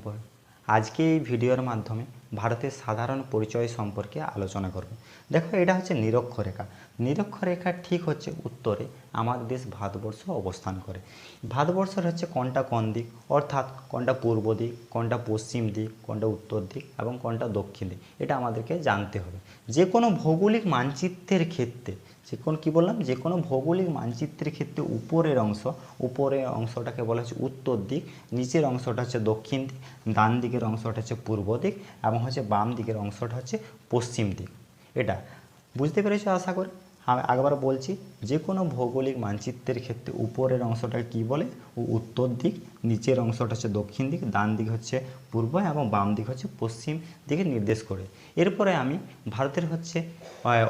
ব- আজকে এই ভিডিওর মাধ্যমে ভারতের সাধারণ পরিচয় সম্পর্কে আলোচনা করব দেখো এটা হচ্ছে নিরক্ষরেখা নিরক্ষরেখা ঠিক হচ্ছে উত্তরে আমাদের দেশ ভারতবর্ষ অবস্থান করে। ভারতবর্ষের হচ্ছে কোনটা কোন দিক? অর্থাৎ কোনটা পূর্ব দিক, কোনটা পশ্চিম দিক, কোনটা উত্তর দিক এবং কোনটা দক্ষিণ দিক, এটা আমাদেরকে জানতে হবে। যে কোনো ভৌগোলিক মানচিত্রের ক্ষেত্রে, যে কোনো কী বললাম? যে কোনো ভৌগোলিক মানচিত্রের ক্ষেত্রে উপরের অংশ, উপরের অংশটাকে বলা হচ্ছে উত্তর দিক, নিচের অংশটা হচ্ছে দক্ষিণ দিক, ডান দিকের অংশটা হচ্ছে পূর্ব দিক এবং হচ্ছে বাম দিকের অংশটা হচ্ছে পশ্চিম দিক। এটা বুঝতে পেরেছ আশা করি? আমি একবার বলছি যে কোনো ভৌগোলিক মানচিত্রের ক্ষেত্রে উপরের অংশটা কি বলে? উ- উত্তর দিক, নিচের অংশটা হচ্ছে দক্ষিণ দিক, ডান দিক হচ্ছে পূর্ব এবং বাম দিক হচ্ছে পশ্চিম দিকে নির্দেশ করে। এরপরে আমি ভারতের হচ্ছে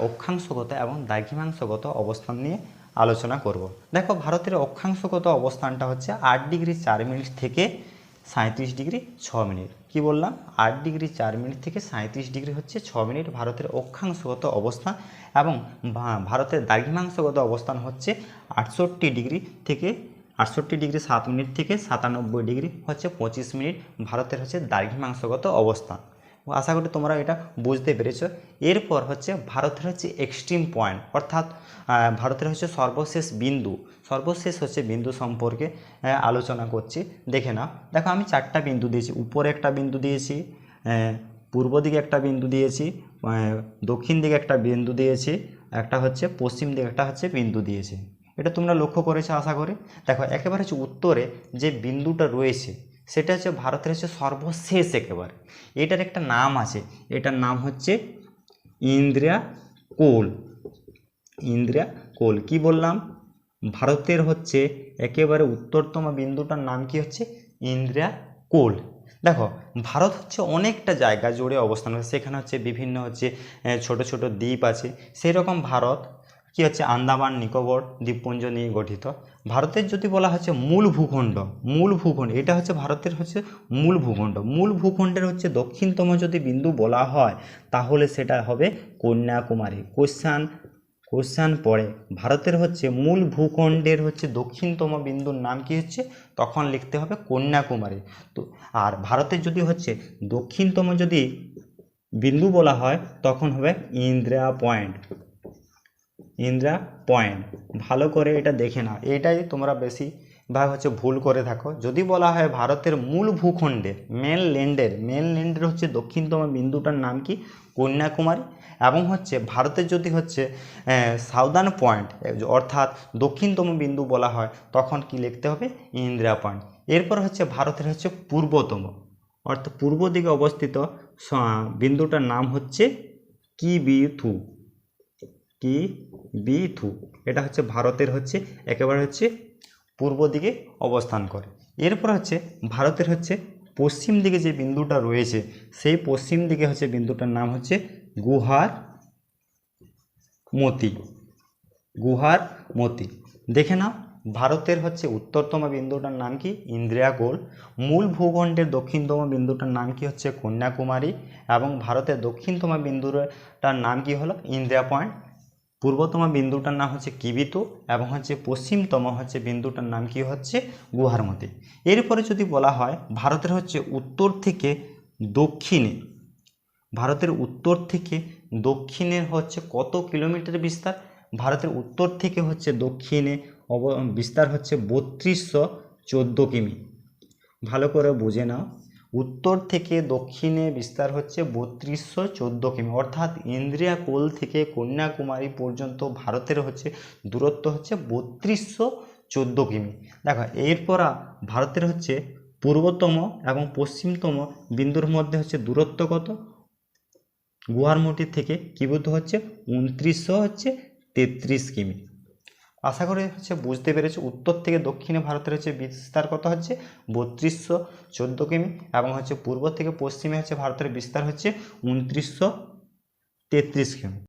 অক্ষাংশগত এবং দ্রাঘিমাংশগত অবস্থান নিয়ে আলোচনা করব। দেখো, ভারতের অক্ষাংশগত অবস্থানটা হচ্ছে আট ডিগ্রি চার মিনিট থেকে সাঁত্রিশ ডিগ্রি ছ মিনিট। কি বললাম? আট ডিগ্রি চার মিনিট থেকে সাঁত্রিশ ডিগ্রি হচ্ছে ছ মিনিট ভারতের অক্ষাংশগত অবস্থান এবং ভারতের দ্রাঘিমাংশগত অবস্থান হচ্ছে আটষট্টি ডিগ্রি থেকে আটষট্টি ডিগ্রি সাত মিনিট থেকে সাতানব্বই ডিগ্রি হচ্ছে পঁচিশ মিনিট। ভারতের হচ্ছে দ্রাঘিমাংশগত অবস্থান। আশা করি তোমরা এটা বুঝতে পেরেছ। এরপর হচ্ছে ভারতের হচ্ছে এক্সট্রিম পয়েন্ট অর্থাৎ ভারতের হচ্ছে সর্বশেষ বিন্দু। সর্বশেষ হচ্ছে বিন্দু সম্পর্কে আলোচনা করছি। দেখে নাও। দেখো, আমি চারটা বিন্দু দিয়েছি। উপরে একটা বিন্দু দিয়েছি পূর্ব দিকে একটা বিন্দু দিয়েছি দক্ষিণ দিকে একটা বিন্দু দিয়েছি, একটা হচ্ছে পশ্চিম দিকে, একটা হচ্ছে বিন্দু দিয়েছি। এটা তোমরা লক্ষ্য করেছ আশা করি? দেখো, একেবারে হচ্ছে উত্তরে যে বিন্দুটা রয়েছে সেটা হচ্ছে ভারতের হচ্ছে সর্বশেষ একেবারে। এটার একটা নাম আছে। এটার নাম হচ্ছে ইন্দ্রিয়া কোল। ইন্দ্রিয়া কোল। কি বললাম? ভারতের হচ্ছে একেবারে উত্তরতম বিন্দুটার নাম কি হচ্ছে? ইন্দ্রিয়া কোল। দেখো, ভারত হচ্ছে অনেকটা জায়গা জুড়ে অবস্থান সেখানে হচ্ছে বিভিন্ন হচ্ছে ছোট ছোট দ্বীপ আছে। সেই রকম ভারত কি হচ্ছে? আন্দামান, নিকোবর, দ্বীপপুঞ্জ নিয়ে গঠিত। ভারতের যদি বলা হচ্ছে মূল ভূখণ্ড মূল ভূখণ্ড, এটা হচ্ছে ভারতের হচ্ছে মূল ভূখণ্ড। মূল ভূখণ্ডের হচ্ছে দক্ষিণতম যদি বিন্দু বলা হয়, তাহলে সেটা হবে কন্যাকুমারী। কোশ্চান কোশ্চান পড়ে। ভারতের হচ্ছে মূল ভূখণ্ডের হচ্ছে দক্ষিণতম বিন্দুর নাম কি হচ্ছে? তখন লিখতে হবে কন্যাকুমারী। তো, আর ভারতের যদি হচ্ছে দক্ষিণতম যদি বিন্দু বলা হয়, তখন হবে ইন্দ্রা পয়েন্ট। ইন্দ্রা পয়েন্ট। ভালো করে এটা দেখে নাও। এটাই তোমরা বেশি ভাগ হচ্ছে ভুল করে থাকো। যদি বলা হয় ভারতের মূল ভূখণ্ডের মেন ল্যান্ডের মেন ল্যান্ডের হচ্ছে দক্ষিণতম বিন্দুটার নাম কি? কন্যাকুমারী। এবং হচ্ছে ভারতের যদি হচ্ছে সাউদার্ন পয়েন্ট অর্থাৎ দক্ষিণতম বিন্দু বলা হয়, তখন কি লিখতে হবে? ইন্দিরা পয়েন্ট। এরপর হচ্ছে ভারতের হচ্ছে পূর্বতম। অর্থাৎ পূর্ব দিকে অবস্থিত বিন্দুটার নাম হচ্ছে কি? বি থু এটা হচ্ছে ভারতের হচ্ছে, একেবারে হচ্ছে পূর্ব দিকে অবস্থান করে। এরপর হচ্ছে ভারতের হচ্ছে পশ্চিম দিকে যে বিন্দুটা রয়েছে, সেই পশ্চিম দিকে হচ্ছে বিন্দুটার নাম হচ্ছে গুহার মতি। গুহার মতি। দেখে নাও, ভারতের হচ্ছে উত্তরতম বিন্দুটার নাম কি? ইন্দ্রিয়া গোল মূল ভূখণ্ডের দক্ষিণতম বিন্দুটার নাম কি হচ্ছে কন্যাকুমারী এবং ভারতের দক্ষিণতম বিন্দুটার নাম কি হলো? ইন্দ্রিয়া পয়েন্ট পূর্বতম বিন্দুটার নাম হচ্ছে কিবিতু এবং হচ্ছে পশ্চিমতম হচ্ছে বিন্দুটার নাম কি হচ্ছে গুহারমতি। এরপরে যদি বলা হয় ভারতের হচ্ছে উত্তর থেকে দক্ষিণে, ভারতের উত্তর থেকে দক্ষিণের হচ্ছে কত কিলোমিটার বিস্তার? ভারতের উত্তর থেকে হচ্ছে দক্ষিণে অব বিস্তার হচ্ছে বত্রিশশো চোদ্দ কিমি। ভালো করে বুঝে নাও। উত্তর থেকে দক্ষিণে বিস্তার হচ্ছে বত্রিশশো চোদ্দ কিমি। অর্থাৎ ইন্দ্রিয়া কোল থেকে কন্যাকুমারী পর্যন্ত ভারতের হচ্ছে, দূরত্ব হচ্ছে বত্রিশশো চোদ্দ কিমি। দেখো, এরপর ভারতের হচ্ছে পূর্বতম এবং পশ্চিমতম বিন্দুর মধ্যে হচ্ছে দূরত্ব কত? গুয়ারমুটি থেকে কী বলতে হচ্ছে, উনত্রিশশো হচ্ছে তেত্রিশ কিমি। আশা করি হচ্ছে বুঝতে পেরেছে। উত্তর থেকে দক্ষিণে ভারতের হচ্ছে বিস্তার কত হচ্ছে? বত্রিশশো চোদ্দ কিমি এবং হচ্ছে পূর্ব থেকে পশ্চিমে হচ্ছে ভারতের বিস্তার হচ্ছে উনত্রিশশো তেত্রিশ কিমি।